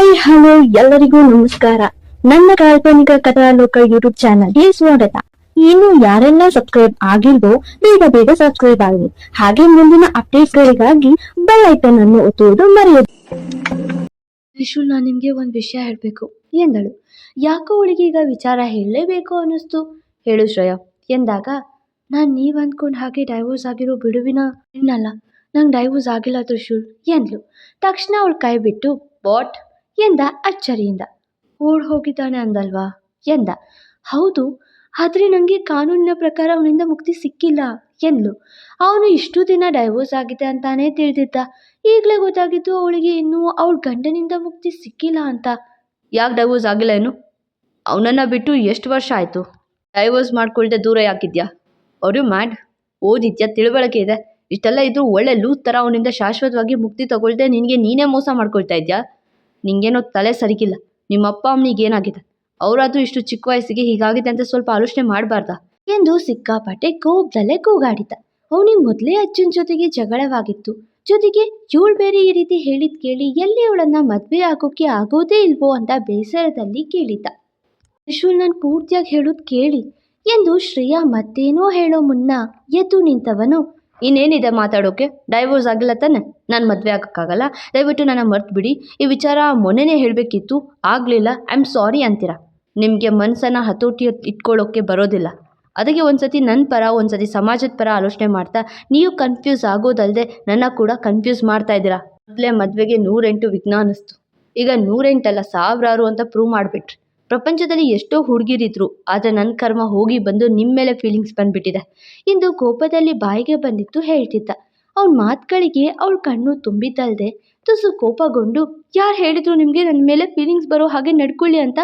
Hi hello ಎಲ್ಲರಿಗೂ ನಮಸ್ಕಾರ. ನನ್ನ ಕಾಲ್ಪನಿಕ ಕಥಾಲೋಕ ಯೂಟ್ಯೂಬ್ ಚಾನಲ್ಗೆ ಸ್ವಾಗತ. ಇನ್ನು ಯಾರೆಲ್ಲ ಸಬ್ಸ್ಕ್ರೈಬ್ ಆಗಿಲ್ವೋ, ಬೇಗ ಬೇಗ ಸಬ್ಸ್ಕ್ರೈಬ್ ಆಗಲಿ ಹಾಗೆ ಮುಂದಿನ ಅಪ್ಡೇಟ್ ಗಳಿಗಾಗಿ ಬೆಲ್ ಐಕನ್ ಅನ್ನು ಒತ್ತುವುದು ಮರೆಯದು. ತ್ರಿಶೂಲ್, ನಾನು ನಿಮಗೆ ಒಂದು ವಿಷಯ ಹೇಳಬೇಕು. ಎಂದಳು. ಯಾಕೋ ಅವಳಿಗೆ ಈಗ ವಿಚಾರ ಹೇಳಲೇಬೇಕು ಅನ್ನಿಸ್ತು. ಹೇಳು ಶ್ರೇಯ. ಎಂದಾಗ, ನಾನು ನೀವು ಅಂದ್ಕೊಂಡು ಹಾಗೆ ಡೈವೋರ್ಸ್ ಆಗಿರೋ ಬಿಡುವಿನ ಇನ್ನಲ್ಲ ನಂಗೆ ಡೈವೋರ್ಸ್ ಆಗಿಲ್ಲ ತ್ರಿಶೂಲ್, ಎಂದ್ಲು. ತಕ್ಷಣ ಅವಳು ಕೈ ಬಿಟ್ಟು ಬಾಟ್ ಎಂದ ಅಚ್ಚರಿಯಿಂದ. ಓಡ್ ಹೋಗಿದ್ದಾನೆ ಅಂದಲ್ವಾ? ಎಂದ. ಹೌದು, ಆದರೆ ನನಗೆ ಕಾನೂನಿನ ಪ್ರಕಾರ ಅವನಿಂದ ಮುಕ್ತಿ ಸಿಕ್ಕಿಲ್ಲ, ಎಂದ್ಲು. ಅವನು ಇಷ್ಟು ದಿನ ಡೈವೋರ್ಸ್ ಆಗಿದೆ ಅಂತಾನೇ ತಿಳಿದಿದ್ದ. ಈಗಲೇ ಗೊತ್ತಾಗಿದ್ದು ಅವಳಿಗೆ ಇನ್ನೂ ಅವಳ ಗಂಡನಿಂದ ಮುಕ್ತಿ ಸಿಕ್ಕಿಲ್ಲ ಅಂತ. ಯಾಕೆ ಡೈವೋರ್ಸ್ ಆಗಿಲ್ಲ ಏನು? ಅವನನ್ನು ಬಿಟ್ಟು ಎಷ್ಟು ವರ್ಷ ಆಯಿತು? ಡೈವೋರ್ಸ್ ಮಾಡ್ಕೊಳ್ದೆ ದೂರ ಯಾಕಿದ್ಯಾ? ಅವರು ಮ್ಯಾಡ್ ಓದಿದ್ಯಾ? ತಿಳುವಳಿಕೆ ಇದೆ. ಇಷ್ಟೆಲ್ಲ ಇದ್ರೂ ಒಳ್ಳೆ ಲೂಸ್ ಥರ ಅವನಿಂದ ಶಾಶ್ವತವಾಗಿ ಮುಕ್ತಿ ತಗೊಳ್ದೆ ನಿನಗೆ ನೀನೇ ಮೋಸ ಮಾಡ್ಕೊಳ್ತಾ ಇದ್ಯಾ? ನಿಂಗೇನೋ ತಲೆ ಸರಿಗಿಲ್ಲ. ನಿಮ್ಮ ಅಪ್ಪ ಅಮ್ಮನಿಗೆ ಏನಾಗಿದೆ? ಅವರಾದ್ರೂ ಇಷ್ಟು ಚಿಕ್ಕ ವಯಸ್ಸಿಗೆ ಹೀಗಾಗಿದೆ ಅಂತ ಸ್ವಲ್ಪ ಆಲೋಚನೆ ಮಾಡಬಾರ್ದಾ? ಎಂದು ಸಿಕ್ಕಾಪಟ್ಟೆ ಕೋಪದಲ್ಲೇ ಕೂಗಾಡಿದ. ಅವನಿಗೆ ಮೊದಲೇ ಅಜ್ಜನ ಜೊತೆಗೆ ಜಗಳವಾಗಿತ್ತು. ಜೊತೆಗೆ ಇವಳು ಬೇರೆ ಈ ರೀತಿ ಹೇಳಿದ್ ಕೇಳಿ ಎಲ್ಲಿ ಅವಳನ್ನ ಮದ್ವೆ ಆಗೋಕೆ ಆಗೋದೇ ಇಲ್ವೋ ಅಂತ ಬೇಸರದಲ್ಲಿ ಕೇಳಿದ್ದ ತ್ರಿಶೂಲ್ ನಾನು ಪೂರ್ತಿಯಾಗಿ ಹೇಳೋದು ಕೇಳಿ ಎಂದು ಶ್ರೇಯಾ ಮತ್ತೇನೋ ಹೇಳೋ ಮುನ್ನ ಎದ್ದು ನಿಂತವನು. ಇನ್ನೇನಿದೆ ಮಾತಾಡೋಕೆ? ಡೈವೋರ್ಸ್ ಆಗಿಲ್ಲ ತಾನೆ? ನಾನು ಮದುವೆ ಆಗೋಕ್ಕಾಗಲ್ಲ? ದಯವಿಟ್ಟು ನನ್ನ ಮರ್ತು ಬಿಡಿ. ಈ ವಿಚಾರ ಮೊನ್ನೆನೇ ಹೇಳಬೇಕಿತ್ತು. ಆಗಲಿಲ್ಲ. ಐ ಆಮ್ ಸಾರಿ ಅಂತೀರ? ನಿಮಗೆ ಮನಸ್ಸನ್ನು ಹತೋಟಿ ಇಟ್ಕೊಳ್ಳೋಕ್ಕೆ ಬರೋದಿಲ್ಲ. ಅದಕ್ಕೆ ಒಂದು ಸತಿ ನನ್ನ ಪರ ಒಂದು ಸತಿ ಸಮಾಜದ ಪರ ಆಲೋಚನೆ ಮಾಡ್ತಾ, ನೀವು ಕನ್ಫ್ಯೂಸ್ ಆಗೋದಲ್ಲದೆ ನನ್ನ ಕೂಡ ಕನ್ಫ್ಯೂಸ್ ಮಾಡ್ತಾ ಇದ್ದೀರಾ? ಮೊದಲೇ ಮದುವೆಗೆ ನೂರೆಂಟು ವಿಘ್ನ ಅನ್ನಿಸ್ತು ಈಗ ನೂರೆಂಟಲ್ಲ, ಸಾವಿರಾರು ಅಂತ ಪ್ರೂವ್ ಮಾಡಿಬಿಟ್ರಿ. ಪ್ರಪಂಚದಲ್ಲಿ ಎಷ್ಟೋ ಹುಡುಗಿರಿದ್ರು, ಆದರೆ ನನ್ನ ಕರ್ಮ ಹೋಗಿ ಬಂದು ನಿಮ್ಮ ಮೇಲೆ ಫೀಲಿಂಗ್ಸ್ ಬಂದ್ಬಿಟ್ಟಿದೆ. ಇಂದು ಕೋಪದಲ್ಲಿ ಬಾಯಿಗೆ ಬಂದಿತ್ತು ಹೇಳ್ತಿದ್ದ. ಅವನ ಮಾತುಗಳಿಗೆ ಅವಳ ಕಣ್ಣು ತುಂಬಿದ್ದಲ್ದೆ ತುಸು ಕೋಪಗೊಂಡು, ಯಾರು ಹೇಳಿದ್ರು ನಿಮಗೆ ನನ್ನ ಮೇಲೆ ಫೀಲಿಂಗ್ಸ್ ಬರೋ ಹಾಗೆ ನಡ್ಕೊಳ್ಳಿ ಅಂತ.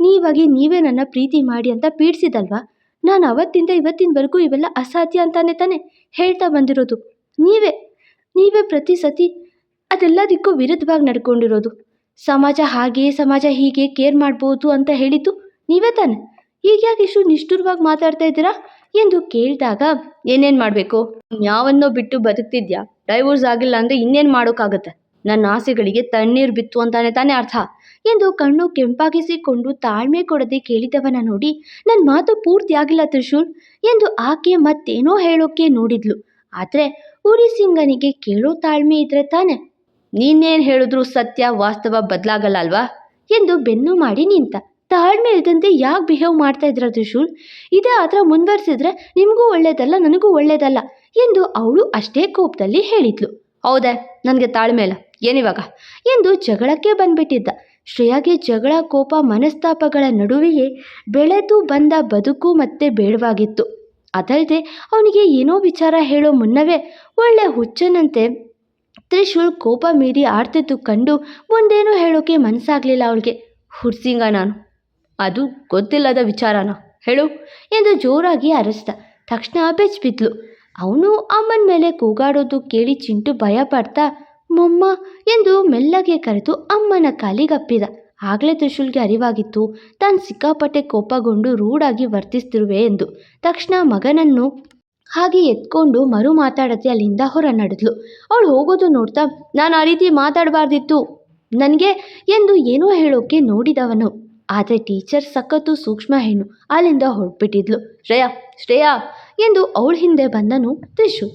ನೀವಾಗಿ ನೀವೇ ನನ್ನ ಪ್ರೀತಿ ಮಾಡಿ ಅಂತ ಪೀಡಿಸಿದಲ್ವಾ? ನಾನು ಅವತ್ತಿಂದ ಇವತ್ತಿನವರೆಗೂ ಇವೆಲ್ಲ ಅಸಾಧ್ಯ ಅಂತಾನೆ ತಾನೆ ಹೇಳ್ತಾ ಬಂದಿರೋದು. ನೀವೇ ನೀವೇ ಪ್ರತಿ ಸತಿ ಅದೆಲ್ಲದಕ್ಕೂ ವಿರುದ್ಧವಾಗಿ ನಡ್ಕೊಂಡಿರೋದು. ಸಮಾಜ ಹಾಗೆ, ಸಮಾಜ ಹೀಗೆ ಕೇರ್ ಮಾಡ್ಬೋದು ಅಂತ ಹೇಳಿದ್ದು ನೀವೇ ತಾನೆ? ಈಗ ಯಾಕೆ ಇಷ್ಟು ನಿಷ್ಠುರವಾಗಿ ಮಾತಾಡ್ತಾ ಇದ್ದೀರಾ? ಎಂದು ಕೇಳಿದಾಗ, ಏನೇನು ಮಾಡಬೇಕು? ಯಾವನ್ನೋ ಬಿಟ್ಟು ಬದುಕ್ತಿದ್ಯಾ? ಡೈವೋರ್ಸ್ ಆಗಿಲ್ಲ ಅಂದರೆ ಇನ್ನೇನು ಮಾಡೋಕ್ಕಾಗತ್ತೆ ನನ್ನ ಆಸೆಗಳಿಗೆ ತಣ್ಣೀರು ಬಿತ್ತು ಅಂತಾನೆ ತಾನೇ ಅರ್ಥ? ಎಂದು ಕಣ್ಣು ಕೆಂಪಾಗಿಸಿಕೊಂಡು ತಾಳ್ಮೆ ಕೊಡದೆ ಕೇಳಿದವನ ನೋಡಿ ನನ್ನ ಮಾತು ಪೂರ್ತಿ ಆಗಿಲ್ಲ ತ್ರಿಶೂಲ್ ಎಂದು ಆಕೆ ಮತ್ತೇನೋ ಹೇಳೋಕೆ ನೋಡಿದ್ಲು. ಆದರೆ ಉರಿ ಸಿಂಗನಿಗೆ ಕೇಳೋ ತಾಳ್ಮೆ ಇದ್ರೆ ತಾನೆ? ನೀನೇನು ಹೇಳಿದ್ರು ಸತ್ಯ ವಾಸ್ತವ ಬದಲಾಗಲ್ಲ ಅಲ್ವಾ? ಎಂದು ಬೆನ್ನು ಮಾಡಿ ನಿಂತ. ತಾಳ್ಮೆ ಇಲ್ದಂತೆ ಯಾಕೆ ಬಿಹೇವ್ ಮಾಡ್ತಾ ಇದ್ರ ತ್ರಿಶೂಲ್? ಇದೇ ಆ ಥರ ಮುಂದುವರಿಸಿದ್ರೆ ನಿಮಗೂ ಒಳ್ಳೇದಲ್ಲ, ನನಗೂ ಒಳ್ಳೇದಲ್ಲ ಎಂದು ಅವಳು ಅಷ್ಟೇ ಕೋಪದಲ್ಲಿ ಹೇಳಿದ್ಲು. ಹೌದಾ, ನನಗೆ ತಾಳ್ಮೆ ಇಲ್ಲ ಏನಿವಾಗ? ಎಂದು ಜಗಳಕ್ಕೆ ಬಂದ್ಬಿಟ್ಟಿದ್ದ. ಶ್ರೇಯಾಗೆ ಜಗಳ, ಕೋಪ, ಮನಸ್ತಾಪಗಳ ನಡುವೆಯೇ ಬೆಳೆದು ಬಂದ ಬದುಕು ಮತ್ತೆ ಬೇಡವಾಗಿತ್ತು. ಅದಲ್ಲದೆ ಅವನಿಗೆ ಏನೋ ವಿಚಾರ ಹೇಳೋ ಮುನ್ನವೇ ಒಳ್ಳೆ ಹುಚ್ಚನಂತೆ ತ್ರಿಶೂಲ್ ಕೋಪ ಮೀರಿ ಆಡ್ತಿದ್ದು ಕಂಡು ಮುಂದೇನೂ ಹೇಳೋಕೆ ಮನಸ್ಸಾಗಲಿಲ್ಲ ಅವಳಿಗೆ. ಹುಡ್ಸಿಂಗ ನಾನು. ಅದು ಗೊತ್ತಿಲ್ಲದ ವಿಚಾರನ. ಹೇಳು ಎಂದು ಜೋರಾಗಿ ಅರಸ್ತ ತಕ್ಷಣ ಬೆಚ್ಚಿಬಿದ್ಲು ಅವನು ಅಮ್ಮನ ಮೇಲೆ ಕೂಗಾಡೋದು ಕೇಳಿ ಚಿಂಟು ಭಯ ಪಡ್ತಾ ಮೊಮ್ಮ ಎಂದು ಮೆಲ್ಲಗೆ ಕರೆದು ಅಮ್ಮನ ಕಾಲಿಗಪ್ಪಿದ ಆಗಲೇ ತ್ರಿಶೂಲ್ಗೆ ಅರಿವಾಗಿತ್ತು, ತಾನು ಸಿಕ್ಕಾಪಟ್ಟೆ ಕೋಪಗೊಂಡು ರೂಢಾಗಿ ವರ್ತಿಸ್ತಿರುವೆ ಎಂದು. ತಕ್ಷಣ ಮಗನನ್ನು ಹಾಗೆ ಎತ್ಕೊಂಡು ಮರು ಮಾತಾಡದೆ ಅಲ್ಲಿಂದ ಹೊರ ನಡೆದ್ಲು ಅವಳು ಹೋಗೋದು ನೋಡ್ತಾ, ನಾನು ಆ ರೀತಿ ಮಾತಾಡಬಾರ್ದಿತ್ತು. ನನಗೆ ಎಂದು ಏನೋ ಹೇಳೋಕೆ ನೋಡಿದವನು. ಆದರೆ ಟೀಚರ್ ಸಖತ್ತು ಸೂಕ್ಷ್ಮ ಹೆಣ್ಣು. ಅಲ್ಲಿಂದ ಹೊರಟ್ಬಿಟ್ಟಿದ್ಲು. ಶ್ರೇಯಾ ಶ್ರೇಯಾ ಎಂದು ಅವಳ ಹಿಂದೆ ಬಂದನು ತ್ರಿಶು.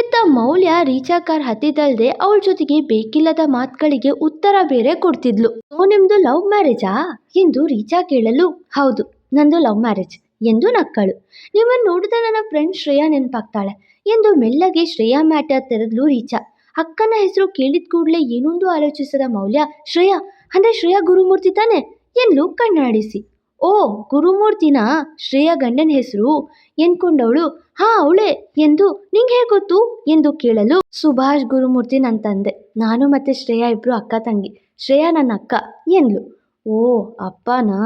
ಇತ್ತ ಮೌಲ್ಯ ರೀಚಾ ಕಾರ್ ಹತ್ತಿದಲ್ದೆ ಅವಳ ಜೊತೆಗೆ ಬೇಕಿಲ್ಲದ ಮಾತುಗಳಿಗೆ ಉತ್ತರ ಬೇರೆ ಕೊಡ್ತಿದ್ಲು. ನಿಮ್ದು ಲವ್ ಮ್ಯಾರೇಜಾ? ಎಂದು ರೀಚಾ ಕೇಳಲು, ಹೌದು, ನಂದು ಲವ್ ಮ್ಯಾರೇಜ್. ಎಂದು ನಕ್ಕಳು. ನಿಮ್ಮನ್ನು ನೋಡಿದ ನನ್ನ ಫ್ರೆಂಡ್ ಶ್ರೇಯಾ ನೆನಪಾಗ್ತಾಳೆ ಎಂದು ಮೆಲ್ಲಗೆ ಶ್ರೇಯಾ ಮ್ಯಾಟರ್ ತೆರೆದ್ಲು ರೀಚಾ. ಅಕ್ಕನ ಹೆಸರು ಕೇಳಿದ ಕೂಡಲೇ ಏನೊಂದು ಆಲೋಚಿಸದ ಮೌಲ್ಯ, ಶ್ರೇಯಾ, ಅಂದ್ರೆ ಶ್ರೇಯಾ ಗುರುಮೂರ್ತಿ ತಾನೆ? ಎಂದು ಕಣ್ಣಾಡಿಸಿ. ಓ, ಗುರುಮೂರ್ತಿನಾ? ಶ್ರೇಯಾ ಗಂಡನ ಹೆಸರು? ಎನ್ಕೊಂಡವಳು, ಹಾ, ಅವಳೇ ಎಂದು ನಿಂಗೆ ಹೇಗೆ ಗೊತ್ತು? ಎಂದು ಕೇಳಲು ಸುಭಾಷ್ ಗುರುಮೂರ್ತಿ ನನ್ನ ತಂದೆ. ನಾನು ಮತ್ತೆ ಶ್ರೇಯಾ ಇಬ್ರು ಅಕ್ಕ ತಂಗಿ. ಶ್ರೇಯಾ ನನ್ನ ಅಕ್ಕ ಎಂದ್ಲು ಓ, ಅಪ್ಪನಾ?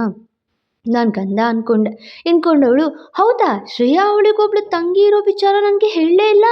ನಾನು ಗಂಧ ಅನ್ಕೊಂಡೆ. ಎಂದ್ಕೊಂಡವಳು ಹೌದಾ, ಶ್ರೇಯಾ ಅವಳಿಗೊಬ್ಳು ತಂಗಿ ಇರೋ ವಿಚಾರ ನನಗೆ ಹೇಳಲೇ ಇಲ್ಲ?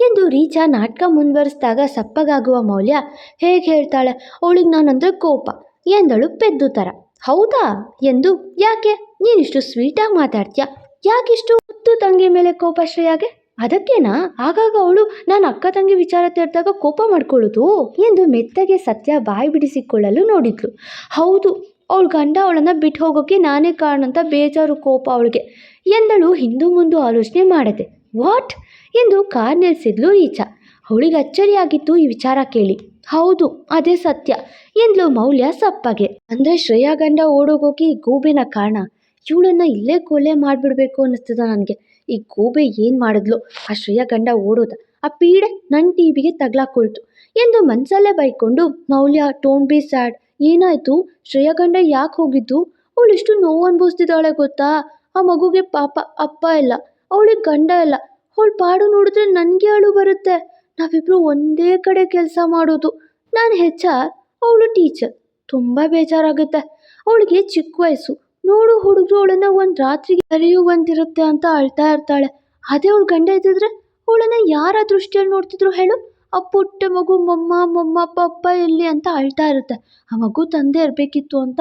ಎಂದು ರೀಚಾ ನಾಟಕ ಮುಂದುವರಿಸಿದಾಗ ಸಪ್ಪಗಾಗುವ ಮೌಲ್ಯ ಹೇಗೆ ಹೇಳ್ತಾಳೆ? ಅವಳಿಗೆ ನಾನಂದ್ರೆ ಕೋಪ ಎಂದಳು ಪೆದ್ದು ಥರ ಹೌದಾ? ಎಂದು, ಯಾಕೆ? ನೀನಿಷ್ಟು ಸ್ವೀಟಾಗಿ ಮಾತಾಡ್ತೀಯ? ಯಾಕಿಷ್ಟು ಮುದ್ದು ತಂಗಿ ಮೇಲೆ ಕೋಪ ಶ್ರೇಯಾಗೆ? ಅದಕ್ಕೇನಾ? ಆಗಾಗ ಅವಳು ನಾನು ಅಕ್ಕ ತಂಗಿ ವಿಚಾರ ತೆರೆದಾಗ ಕೋಪ ಮಾಡ್ಕೊಳ್ಳೋದು? ಎಂದು ಮೆತ್ತಗೆ ಸತ್ಯ ಬಾಯಿ ಬಿಡಿಸಿಕೊಳ್ಳಲು ನೋಡಿದ್ಲು. ಹೌದು ಅವಳ ಗಂಡ ಅವಳನ್ನು ಬಿಟ್ಟು ಹೋಗೋಕ್ಕೆ ನಾನೇ ಕಾರಣ ಅಂತ ಬೇಜಾರು ಕೋಪ ಅವಳಿಗೆ. ಎಂದಳು ಹಿಂದೂ ಮುಂದೆ ಆಲೋಚನೆ ಮಾಡದೆ. ವಾಟ್? ಎಂದು ಕಾರ್ ನಿಲ್ಲಿಸಿದ್ಲು ರೀಚಾ ಅವಳಿಗೆ ಅಚ್ಚರಿಯಾಗಿತ್ತು ಈ ವಿಚಾರ ಕೇಳಿ. ಹೌದು, ಅದೇ ಸತ್ಯ, ಎಂದ್ಲು ಮೌಲ್ಯ ಸಪ್ಪಗೆ. ಅಂದರೆ ಶ್ರೇಯಾ ಗಂಡ ಓಡೋಗೋಕೆ ಈ ಗೂಬೆನ ಕಾರಣ? ಇವಳನ್ನ ಇಲ್ಲೇ ಕೊಲೆ ಮಾಡಿಬಿಡ್ಬೇಕು ಅನ್ನಿಸ್ತದ ನನಗೆ. ಈ ಗೂಬೆ ಏನು ಮಾಡಿದ್ಲು? ಆ ಶ್ರೇಯಾ ಗಂಡ ಓಡೋದ. ಆ ಪೀಡೆ ನನ್ನ ಟಿವಿಗೆ ತಗ್ಲಾಕೊಳ್ತು, ಎಂದು ಮನಸಲ್ಲೇ ಬೈಕೊಂಡು ಮೌಲ್ಯ ಟೋನ್ ಬಿ ಸ್ಯಾಡ್ ಏನಾಯ್ತು? ಶ್ರೇಯಾ ಗಂಡ ಯಾಕೆ ಹೋಗಿದ್ದು? ಅವಳು ಎಷ್ಟು ನೋವು ಅನುಭವಿಸ್ತಿದ್ದಾಳೆ ಗೊತ್ತಾ? ಆ ಮಗುಗೆ ಪಾಪ ಅಪ್ಪ ಇಲ್ಲ, ಅವಳಿಗೆ ಗಂಡ ಇಲ್ಲ. ಅವಳ ಪಾಡು ನೋಡಿದ್ರೆ ನನಗೆ ಅಳು ಬರುತ್ತೆ. ನಾವಿಬ್ರು ಒಂದೇ ಕಡೆ ಕೆಲಸ ಮಾಡೋದು. ನಾನು ಹೆಚ್ ಆರ್, ಅವಳು ಟೀಚರ್. ತುಂಬ ಬೇಜಾರಾಗುತ್ತೆ. ಅವಳಿಗೆ ಚಿಕ್ಕ ವಯಸ್ಸು. ನೋಡು ಹುಡುಗರು ಅವಳನ್ನ ಒಂದು ರಾತ್ರಿಗೆ ಕರೆಯುವಂತಿರುತ್ತೆ ಅಂತ ಅಳ್ತಾ ಇರ್ತಾಳೆ. ಅದೇ ಅವಳು ಗಂಡ ಇದ್ದಿದ್ರೆ ಅವಳನ್ನ ಯಾರ ದೃಷ್ಟಿಯಲ್ಲಿ ನೋಡ್ತಿದ್ರು ಹೇಳು? ಆ ಪುಟ್ಟ ಮಗು ಮೊಮ್ಮ ಮೊಮ್ಮ, ಪಪ್ಪ ಎಲ್ಲಿ ಅಂತ ಅಳ್ತಾ ಇರುತ್ತೆ. ಆ ಮಗು ತಂದೆ ಇರಬೇಕಿತ್ತು ಅಂತ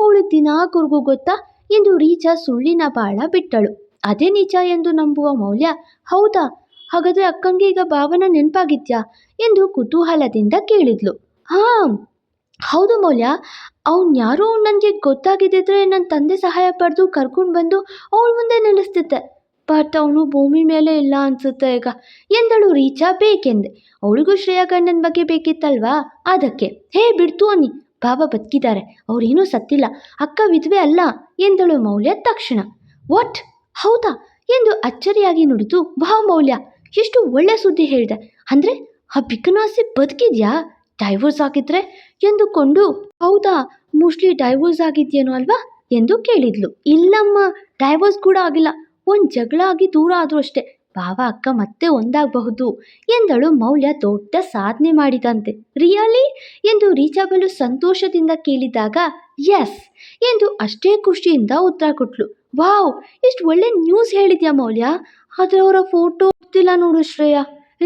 ಅವಳು ದಿನಾ ಕುರುಗು ಗೊತ್ತಾ? ಎಂದು ರೀಚಾ ಸುಳ್ಳಿನ ಬಾಳ ಬಿಟ್ಟಳು. ಅದೇ ನಿಜ ಎಂದು ನಂಬುವ ಮೌಲ್ಯ? ಹೌದಾ? ಹಾಗಾದ್ರೆ ಅಕ್ಕಂಗೆ ಈಗ ಭಾವನ ನೆನಪಾಗಿದ್ಯಾ? ಎಂದು ಕುತೂಹಲದಿಂದ ಕೇಳಿದ್ಲು. ಹಾಂ, ಹೌದು ಮೌಲ್ಯ. ಅವ್ನು ಯಾರೋ ನನಗೆ ಗೊತ್ತಾಗಿದ್ದಿದ್ರೆ ನನ್ನ ತಂದೆ ಸಹಾಯ ಪಡೆದು ಕರ್ಕೊಂಡು ಬಂದು ಅವಳ ಮುಂದೆ ನಿಲ್ಲಿಸ್ತಿದ್ದೆ ಬಟ್ ಅವನು ಭೂಮಿ ಮೇಲೆ ಇಲ್ಲ ಅನ್ಸುತ್ತೆ ಈಗ. ಎಂದಳು ರೀಚಾ ಬೇಕೆಂದೆ. ಅವಳಿಗೂ ಶ್ರೇಯಾ ಗಂಡನ ಬಗ್ಗೆ ಬೇಕಿತ್ತಲ್ವಾ? ಅದಕ್ಕೆ, ಹೇ ಬಿಡ್ತು ಅನ್ನಿ. ಬಾಬಾ ಬದುಕಿದ್ದಾರೆ. ಅವ್ರೇನೂ ಸತ್ತಿಲ್ಲ. ಅಕ್ಕ ವಿಧವೆ ಅಲ್ಲ ಎಂದಳು ಮೌಲ್ಯ ತಕ್ಷಣ. ವಾಟ್? ಹೌದಾ? ಎಂದು ಅಚ್ಚರಿಯಾಗಿ ನುಡಿದು ವಾ ಮೌಲ್ಯ, ಎಷ್ಟು ಒಳ್ಳೆ ಸುದ್ದಿ ಹೇಳಿದೆ. ಅಂದರೆ, ಆ ಬಿಕನಾಸಿ ಬದುಕಿದ್ಯಾ? ಡೈವೋರ್ಸ್ ಆಗಿದ್ರೆ ಎಂದುಕೊಂಡು, ಹೌದಾ, ಮೋಸ್ಟ್ಲಿ ಡೈವೋರ್ಸ್ ಆಗಿದ್ಯೇನೋ ಅಲ್ವಾ? ಎಂದು ಕೇಳಿದ್ಲು. ಇಲ್ಲಮ್ಮ, ಡೈವೋರ್ಸ್ ಕೂಡ ಆಗಿಲ್ಲ. ಒಂದು ಜಗಳ ಆಗಿ ದೂರ ಆದರೂ ಅಷ್ಟೇ, ಭಾವ ಅಕ್ಕ ಮತ್ತೆ ಒಂದಾಗಬಹುದು ಎಂದಳು ಮೌಲ್ಯ ದೊಡ್ಡ ಸಾಧನೆ ಮಾಡಿದಂತೆ. ರಿಯಲಿ? ಎಂದು ರೀಚಾಬಲು ಸಂತೋಷದಿಂದ ಕೇಳಿದಾಗ ಎಸ್ ಎಂದು ಅಷ್ಟೇ ಖುಷಿಯಿಂದ ಉತ್ತರ ಕೊಟ್ಲು. ವಾವ್, ಇಷ್ಟು ಒಳ್ಳೆ ನ್ಯೂಸ್ ಹೇಳಿದ್ಯಾ ಮೌಲ್ಯ? ಆದರೆ ಅವರ ಫೋಟೋ ಗೊತ್ತಿಲ್ಲ ನೋಡು ಶ್ರೇಯ.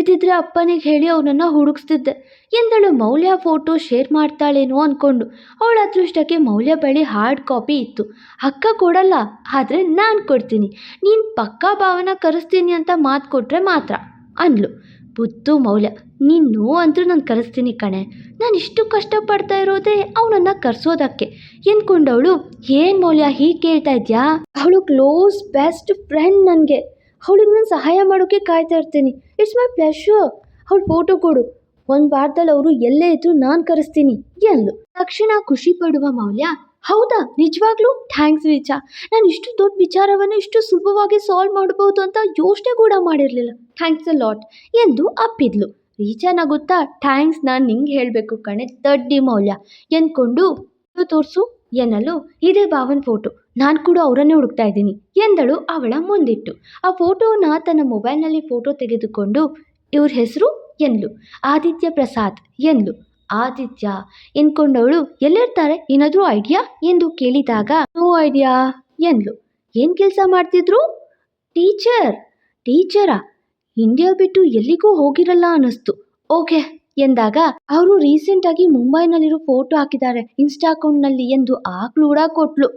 ಇದಿದ್ರೆ ಅಪ್ಪನಿಗೆ ಹೇಳಿ ಅವನನ್ನ ಹುಡುಕ್ಸ್ತಿದ್ದೆ. ಎಂದಳು ಮೌಲ್ಯ ಫೋಟೋ ಶೇರ್ ಮಾಡ್ತಾಳೇನೋ ಅಂದ್ಕೊಂಡು ಅವಳ ಅದೃಷ್ಟಕ್ಕೆ ಮೌಲ್ಯ ಬಳಿ ಹಾರ್ಡ್ ಕಾಪಿ ಇತ್ತು. ಅಕ್ಕ ಕೊಡಲ್ಲ, ಆದರೆ ನಾನು ಕೊಡ್ತೀನಿ. ನೀನು ಪಕ್ಕಾ ಭಾವನ ಕರೆಸ್ತೀನಿ ಅಂತ ಮಾತು ಕೊಟ್ಟರೆ ಮಾತ್ರ, ಅಂದ್ಲು. ಬುದ್ದು ಮೌಲ್ಯ, ನೀನು ಅಂತೂ ನಾನು ಕರೆಸ್ತೀನಿ ಕಣೆ. ನಾನು ಇಷ್ಟು ಕಷ್ಟಪಡ್ತಾ ಇರೋದೇ ಅವನನ್ನು ಕರೆಸೋದಕ್ಕೆ. ಎಂದ್ಕೊಂಡವಳು ಏನು ಮೌಲ್ಯ ಹೀಗೆ ಕೇಳ್ತಾ ಇದೆಯಾ? ಅವಳು ಕ್ಲೋಸ್ ಬೆಸ್ಟ್ ಫ್ರೆಂಡ್ ನನಗೆ. ಅವಳಿಗೆ ನಾನು ಸಹಾಯ ಮಾಡೋಕ್ಕೆ ಕಾಯ್ತಾ ಇರ್ತೀನಿ. ಇಟ್ಸ್ ಮೈ ಪ್ಲೆಷರ್ ಅವಳು ಫೋಟೋ ಕೊಡು. ಒಂದು ವಾರದಲ್ಲಿ ಅವರು ಎಲ್ಲೇ ಇದ್ರು ನಾನು ಕರೆಸ್ತೀನಿ. ಎಲ್ಲು ತಕ್ಷಣ ಖುಷಿ ಪಡುವ ಮೌಲ್ಯ, ಹೌದಾ? ನಿಜವಾಗ್ಲೂ? ಥ್ಯಾಂಕ್ಸ್ ರೀಚಾ. ನಾನು ಇಷ್ಟು ದೊಡ್ಡ ವಿಚಾರವನ್ನು ಇಷ್ಟು ಸುಲಭವಾಗಿ ಸಾಲ್ವ್ ಮಾಡಬಹುದು ಅಂತ ಯೋಚನೆ ಕೂಡ ಮಾಡಿರಲಿಲ್ಲ. ಥ್ಯಾಂಕ್ಸ್ ಅ ಲಾಟ್ ಎಂದು ಅಪ್ಪಿದ್ಲು. ರೀಚಾನ ಗೊತ್ತಾ? ಥ್ಯಾಂಕ್ಸ್ ನಾನು ನಿಂಗೆ ಹೇಳಬೇಕು ಕಣೆ. ದಡ್ಡಿ ಮೌಲ್ಯ. ಎಂದ್ಕೊಂಡು ತೋರಿಸು. ಎನ್ನಲು ಇದೇ ಭಾವನ್ ಫೋಟೋ. ನಾನು ಕೂಡ ಅವರನ್ನೇ ಹುಡುಕ್ತಾ ಇದ್ದೀನಿ ಎಂದಳು ಅವಳ ಮುಂದಿಟ್ಟು. ಆ ಫೋಟೋನ ತನ್ನ ಮೊಬೈಲ್ನಲ್ಲಿ ಫೋಟೋ ತೆಗೆದುಕೊಂಡು ಇವ್ರ ಹೆಸರು ಎಂದ್ಲು ಆದಿತ್ಯ ಪ್ರಸಾದ್ ಎಂದ್ಲು ಆದಿತ್ಯ ಎಂದ್ಕೊಂಡವಳು ಎಲ್ಲಿರ್ತಾರೆ? ಏನಾದರೂ ಐಡಿಯಾ? ಎಂದು ಕೇಳಿದಾಗ, ನೋ ಐಡಿಯಾ ಎಂದ್ಲು ಏನು ಕೆಲಸ ಮಾಡ್ತಿದ್ರು? ಟೀಚರ್. ಟೀಚರಾ? ಇಂಡಿಯಾ ಬಿಟ್ಟು ಎಲ್ಲಿಗೂ ಹೋಗಿರಲ್ಲ ಅನ್ನಿಸ್ತು. ಓಕೆ ಎಂದಾಗ ಅವರು ರೀಸೆಂಟ್ ಆಗಿ ಮುಂಬೈನಲ್ಲಿರೋ ಫೋಟೋ ಹಾಕಿದ್ದಾರೆ ಇನ್ಸ್ಟಾ ಅಕೌಂಟ್ನಲ್ಲಿ ಎಂದು ಆ ಕ್ಲೂಡ ಕೊಟ್ಲು.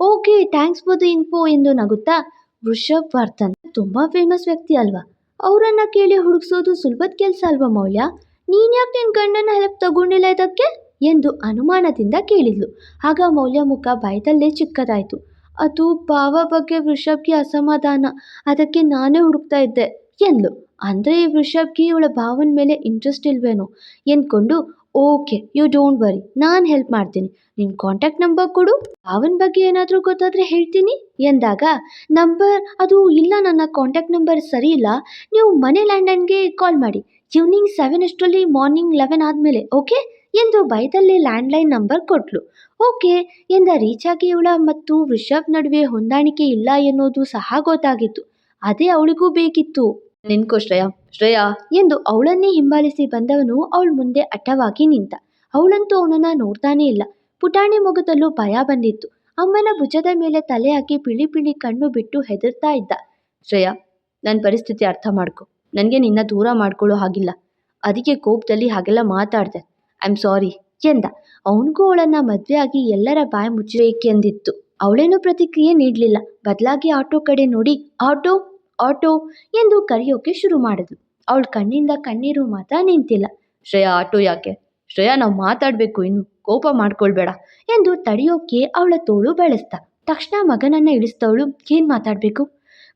Okay thanks for the info ಎಂದು ನಗುತ್ತಾ ವೃಷಭ್ ವರ್ಧನ್ ತುಂಬ ಫೇಮಸ್ ವ್ಯಕ್ತಿ ಅಲ್ವಾ? ಅವರನ್ನ ಕೇಳಿ ಹುಡುಕ್ಸೋದು ಸುಲಭದ ಕೆಲಸ ಅಲ್ವಾ ಮೌಲ್ಯ? ನೀನ್ಯಾಕೆ ನಿನ್ನ ಗಂಡನ ಹೆಲ್ಪ್ ತಗೊಂಡಿಲ್ಲ ಇದಕ್ಕೆ? ಎಂದು ಅನುಮಾನದಿಂದ ಕೇಳಿದ್ಲು. ಆಗ ಮೌಲ್ಯ ಮುಖ ಭಯದಲ್ಲೇ ಚಿಕ್ಕದಾಯಿತು. ಅದು ಭಾವ ಬಗ್ಗೆ ವೃಷಭ್ಗೆ ಅಸಮಾಧಾನ. ಅದಕ್ಕೆ ನಾನೇ ಹುಡುಕ್ತಾ ಇದ್ದೆ, ಎಂದ್ಲು. ಅಂದರೆ ವೃಷಭ್ಗೆ ಇವಳ ಭಾವನ ಮೇಲೆ ಇಂಟ್ರೆಸ್ಟ್ ಇಲ್ವೇನೋ. ಎಂದ್ಕೊಂಡು ಓಕೆ ಯು ಡೋಂಟ್ ವರಿ ನಾನು ಹೆಲ್ಪ್ ಮಾಡ್ತೀನಿ. ನಿನ್ನ ಕಾಂಟ್ಯಾಕ್ಟ್ ನಂಬರ್ ಕೊಡು. ಭಾವನ ಬಗ್ಗೆ ಏನಾದರೂ ಗೊತ್ತಾದರೆ ಹೇಳ್ತೀನಿ. ಎಂದಾಗ ನಂಬರ್ ಅದು ಇಲ್ಲ, ನನ್ನ ಕಾಂಟ್ಯಾಕ್ಟ್ ನಂಬರ್ ಸರಿ ಇಲ್ಲ. ನೀವು ಮನೆ ಲ್ಯಾಂಡ್ಲೈನ್ಗೆ ಕಾಲ್ ಮಾಡಿ. ಈವ್ನಿಂಗ್ ಸೆವೆನ್ ಅಷ್ಟರಲ್ಲಿ ಮಾರ್ನಿಂಗ್ ಲೆವೆನ್ ಆದಮೇಲೆ ಓಕೆ ಎಂದು ಬೈದಲ್ಲಿ ಲ್ಯಾಂಡ್ಲೈನ್ ನಂಬರ್ ಕೊಟ್ಲು. ಓಕೆ ಎಂದ ರೀಚಾಗಿ ಇವಳ ಮತ್ತು ವೃಷಭ್ ನಡುವೆ ಹೊಂದಾಣಿಕೆ ಇಲ್ಲ ಎನ್ನುವುದು ಸಹ ಗೊತ್ತಾಗಿತ್ತು. ಅದೇ ಅವಳಿಗೂ ಬೇಕಿತ್ತು. ನಿನ್ಕೋ ಶ್ರೇಯಾ ಶ್ರೇಯಾ, ಎಂದು ಅವಳನ್ನೇ ಹಿಂಬಾಲಿಸಿ ಬಂದವನು ಅವಳ ಮುಂದೆ ಅಡ್ಡವಾಗಿ ನಿಂತ. ಅವಳಂತೂ ಅವನನ್ನ ನೋಡ್ತಾನೇ ಇಲ್ಲ. ಪುಟಾಣಿ ಮೊಗದಲ್ಲೂ ಭಯ ಬಂದಿತ್ತು. ಅಮ್ಮನ ಭುಜದ ಮೇಲೆ ತಲೆ ಹಾಕಿ ಪಿಳಿ ಪಿಳಿ ಕಣ್ಣು ಬಿಟ್ಟು ಹೆದರ್ತಾ ಇದ್ದ. ಶ್ರೇಯಾ ನನ್ನ ಪರಿಸ್ಥಿತಿ ಅರ್ಥ ಮಾಡ್ಕೊ. ನನಗೆ ನಿನ್ನ ದೂರ ಮಾಡ್ಕೊಳ್ಳೋ ಹಾಗಿಲ್ಲ. ಅದಕ್ಕೆ ಕೋಪದಲ್ಲಿ ಹಾಗೆಲ್ಲ ಮಾತಾಡ್ದೆ. ಐ ಆಮ್ ಸಾರಿ ಎಂದ. ಅವನಿಗೂ ಅವಳನ್ನ ಆಗಿ ಎಲ್ಲರ ಬಾಯಿ ಮುಚ್ಚಬೇಕೆಂದಿತ್ತು. ಅವಳೇನೂ ಪ್ರತಿಕ್ರಿಯೆ ನೀಡಲಿಲ್ಲ. ಬದಲಾಗಿ ಆಟೋ ಕಡೆ ನೋಡಿ, ಆಟೋ ಆಟೋ ಎಂದು ಕರೆಯೋಕೆ ಶುರು ಮಾಡಿದ್ಲು. ಅವಳ ಕಣ್ಣಿಂದ ಕಣ್ಣೀರು ಮಾತ್ರ ನಿಂತಿಲ್ಲ. ಶ್ರೇಯಾ, ಆಟೋ ಯಾಕೆ? ಶ್ರೇಯಾ, ನಾವು ಮಾತಾಡಬೇಕು, ಇನ್ನು ಕೋಪ ಮಾಡ್ಕೊಳ್ಬೇಡ ಎಂದು ತಡೆಯೋಕೆ ಅವಳ ತೋಳು ಬೆಳೆಸ್ದ ತಕ್ಷಣ ಮಗನನ್ನ ಇಳಿಸ್ತವಳು, ಏನು ಮಾತಾಡಬೇಕು?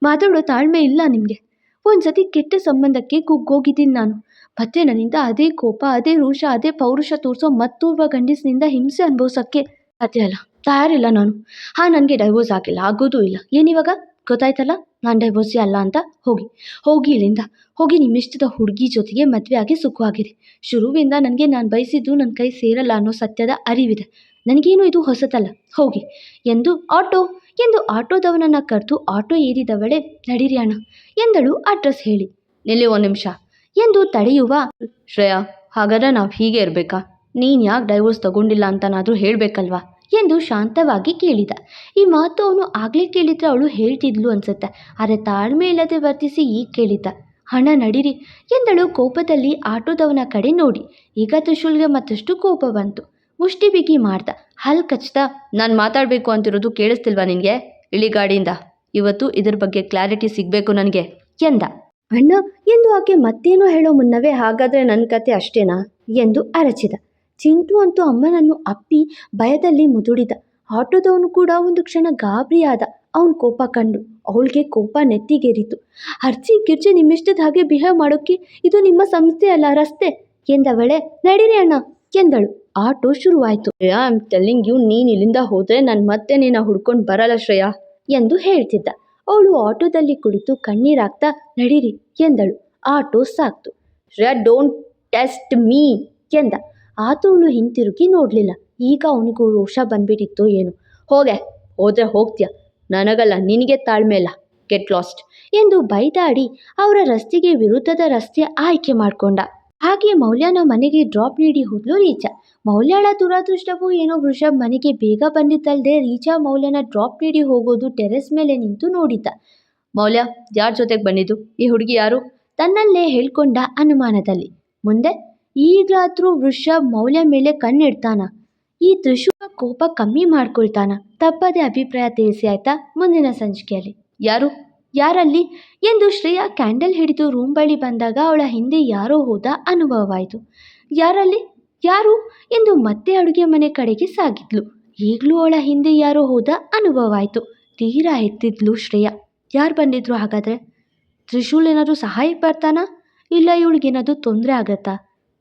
ಮಾತಾಡೋ ತಾಳ್ಮೆ ಇಲ್ಲ ನಿಮಗೆ. ಒಂದ್ಸತಿ ಕೆಟ್ಟ ಸಂಬಂಧಕ್ಕೆ ಕುಗ್ಗೋಗಿದ್ದೀನಿ ನಾನು. ಮತ್ತೆ ನನ್ನಿಂದ ಅದೇ ಕೋಪ, ಅದೇ ರೋಷ, ಅದೇ ಪೌರುಷ ತೋರಿಸೋ ಮತ್ತೋರ್ವ ಗಂಡಸಿನಿಂದ ಹಿಂಸೆ ಅನುಭವಿಸೋಕ್ಕೆ ಸಾಧ್ಯ ಅಲ್ಲ ತಯಾರಿಲ್ಲ ನಾನು. ಹಾಂ, ನನಗೆ ಡೈವೋರ್ಸ್ ಆಗಿಲ್ಲ, ಆಗೋದೂ ಇಲ್ಲ. ಏನಿವಾಗ ಗೊತ್ತಾಯ್ತಲ್ಲ? ನಾನು ಡೈವೋರ್ಸಿ ಅಲ್ಲ ಅಂತ? ಹೋಗಿ. ಹೋಗಿ ಇಲ್ಲಿಂದ. ಹೋಗಿ ನಿಮ್ಮಿಷ್ಟದ ಹುಡುಗಿ ಜೊತೆಗೆ ಮದುವೆ ಆಗಿ ಸುಖವಾಗಿರಿ. ಶುರುವಿಂದ ನನಗೆ ನಾನು ಬಯಸಿದ್ದು ನನ್ನ ಕೈ ಸೇರಲ್ಲ ಅನ್ನೋ ಸತ್ಯದ ಅರಿವಿದೆ. ನನಗೇನು ಇದು ಹೊಸತಲ್ಲ? ಹೋಗಿ. ಎಂದು ಆಟೋ. ಎಂದು ಆಟೋದವನನ್ನು ಕರೆದು ಆಟೋ ಏರಿದವಳೆ ನಡೀರಿ ಅಣ್ಣ. ಎಂದಳು ಅಡ್ರೆಸ್ ಹೇಳಿ. ನಿಲ್ಲಿ ಒಂದು ನಿಮಿಷ. ಎಂದು ತಡೆಯುವ ಶ್ರೇಯಾ, ಹಾಗಾದ್ರೆ ನಾವು ಹೀಗೆ ಇರಬೇಕಾ? ನೀನು ಯಾಕೆ ಡೈವೋರ್ಸ್ ತಗೊಂಡಿಲ್ಲ ಅಂತನಾದರೂ ಹೇಳಬೇಕಲ್ವಾ? ಎಂದು ಶಾಂತವಾಗಿ ಕೇಳಿದ. ಈ ಮಾತು ಅವನು ಆಗಲೇ ಕೇಳಿದ್ರೆ ಅವಳು ಹೇಳ್ತಿದ್ಲು ಅನ್ಸುತ್ತೆ. ಆದರೆ ತಾಳ್ಮೆ ಇಲ್ಲದೆ ವರ್ತಿಸಿ ಈಗ ಕೇಳಿದ್ದ. ಹಣ ನಡೀರಿ. ಎಂದಳು ಕೋಪದಲ್ಲಿ ಆಟೋದವನ ಕಡೆ ನೋಡಿ. ಈಗ ತ್ರಿಶೂಲ್ಗೆ ಮತ್ತಷ್ಟು ಕೋಪ ಬಂತು. ಮುಷ್ಟಿ ಬಿಗಿ ಮಾಡ್ದ. ಹಲ್ ಕಚ್ತಾ ನಾನು ಮಾತಾಡಬೇಕು ಅಂತಿರೋದು ಕೇಳಿಸ್ತಿಲ್ವಾ ನಿನಗೆ? ಇಳಿ ಗಾಡಿಯಿಂದ. ಇವತ್ತು ಇದ್ರ ಬಗ್ಗೆ ಕ್ಲಾರಿಟಿ ಸಿಗಬೇಕು ನನಗೆ. ಎಂದ. ಅಣ್ಣ, ಎಂದು ಆಕೆ ಮತ್ತೇನೋ ಹೇಳೋ ಮುನ್ನವೇ ಹಾಗಾದರೆ ನನ್ನ ಕತೆ ಅಷ್ಟೇನಾ? ಎಂದು ಅರಚಿದ. ಚಿಂಟು ಅಂತೂ ಅಮ್ಮನನ್ನು ಅಪ್ಪಿ ಭಯದಲ್ಲಿ ಮುದುಡಿದ. ಆಟೋದವನು ಕೂಡ ಒಂದು ಕ್ಷಣ ಗಾಬರಿಯಾದ. ಅವನ ಕೋಪ ಕಂಡು ಅವಳಿಗೆ ಕೋಪ ನೆತ್ತಿಗೇರಿತು. ಅರ್ಜಿ ಗಿರ್ಜಿ ನಿಮ್ಮಿಷ್ಟದ ಹಾಗೆ ಬಿಹೇವ್ ಮಾಡೋಕ್ಕೆ ಇದು ನಿಮ್ಮ ಸಂಸ್ಥೆ ಅಲ್ಲ ರಸ್ತೆ? ಎಂದವಳೆ ನಡೀರಿ ಅಣ್ಣ ಎಂದಳು. ಆಟೋ ಶುರುವಾಯಿತು. ಶ್ರೇಯಾ ಆಮ್ ಟೆಲ್ಲಿಂಗ್ ಯು ನೀನು ಇಲ್ಲಿಂದ ಹೋದರೆ ನಾನು ಮತ್ತೆ ನೀನು ಹುಡ್ಕೊಂಡು ಬರಲ್ಲ ಶ್ರೇಯಾ ಎಂದು ಹೇಳ್ತಿದ್ದ. ಅವಳು ಆಟೋದಲ್ಲಿ ಕುಳಿತು ಕಣ್ಣೀರಾಗ್ತಾ ನಡೀರಿ ಎಂದಳು. ಆಟೋ ಸಾಕ್ತು. ಶ್ರೇಯಾ ಡೋಂಟ್ ಟೆಸ್ಟ್ ಮೀ ಎಂದ. ಆತವಳು ಹಿಂತಿರುಗಿ ನೋಡಲಿಲ್ಲ. ಈಗ ಅವನಿಗೂ ರೋಷ ಬಂದ್ಬಿಟ್ಟಿತ್ತೋ ಏನು. ಹೋಗೆ, ಹೋದ್ರೆ ಹೋಗ್ತೀಯ? ನನಗಲ್ಲ, ನಿನಗೆ ತಾಳ್ಮೆ ಇಲ್ಲ ಗೆಟ್ ಲಾಸ್ಟ್ ಎಂದು ಬೈದಾಡಿ ಅವರ ರಸ್ತೆಗೆ ವಿರುದ್ಧದ ರಸ್ತೆ ಆಯ್ಕೆ ಮಾಡಿಕೊಂಡ. ಹಾಗೆ ಮೌಲ್ಯನ ಮನೆಗೆ ಡ್ರಾಪ್ ನೀಡಿ ಹೋದ್ಲು ರೀಚಾ. ಮೌಲ್ಯಳ ದುರಾದೃಷ್ಟವೂ ಏನೋ ವೃಷಭ್ ಮನೆಗೆ ಬೇಗ ಬಂದಿದ್ದಲ್ಲದೆ ರೀಚಾ ಮೌಲ್ಯನ ಡ್ರಾಪ್ ನೀಡಿ ಹೋಗೋದು ಟೆರೆಸ್ ಮೇಲೆ ನಿಂತು ನೋಡಿದ್ದ. ಮೌಲ್ಯ, ಯಾರ ಜೊತೆಗೆ ಬಂದಿದ್ದು? ಈ ಹುಡುಗಿ ಯಾರು? ತನ್ನಲ್ಲೇ ಹೇಳ್ಕೊಂಡ ಅನುಮಾನದಲ್ಲಿ. ಮುಂದೆ? ಈಗಲಾದ್ರೂ ವೃಷಭ್ ಮೌಲ್ಯ ಮೇಲೆ ಕಣ್ಣಿಡ್ತಾನ. ಈ ತ್ರಿಶೂಲ ಕೋಪ ಕಮ್ಮಿ ಮಾಡ್ಕೊಳ್ತಾನ. ತಪ್ಪದೆ ಅಭಿಪ್ರಾಯ ತಿಳಿಸಿ ಆಯ್ತಾ ಮುಂದಿನ ಸಂಚಿಕೆಯಲ್ಲಿ. ಯಾರು? ಯಾರಲ್ಲಿ? ಎಂದು ಶ್ರೇಯಾ ಕ್ಯಾಂಡಲ್ ಹಿಡಿದು ರೂಮ್ ಬಳಿ ಬಂದಾಗ ಅವಳ ಹಿಂದೆ ಯಾರೋ ಹೋದ ಅನುಭವವಾಯಿತು. ಯಾರಲ್ಲಿ? ಯಾರು? ಎಂದು ಮತ್ತೆ ಅಡುಗೆ ಮನೆ ಕಡೆಗೆ ಸಾಗಿದ್ಲು. ಈಗಲೂ ಅವಳ ಹಿಂದೆ ಯಾರೋ ಹೋದ ಅನುಭವವಾಯಿತು. ತೀರಾ ಎತ್ತಿದ್ಲು ಶ್ರೇಯಾ. ಯಾರು ಬಂದಿದ್ರು ಹಾಗಾದರೆ? ತ್ರಿಶೂಲ್ ಏನಾದರೂ ಸಹಾಯಕ್ಕೆ ಬರ್ತಾನಾ? ಇಲ್ಲ ಇವಳಿಗೇನಾದರೂ ತೊಂದರೆ ಆಗತ್ತಾ?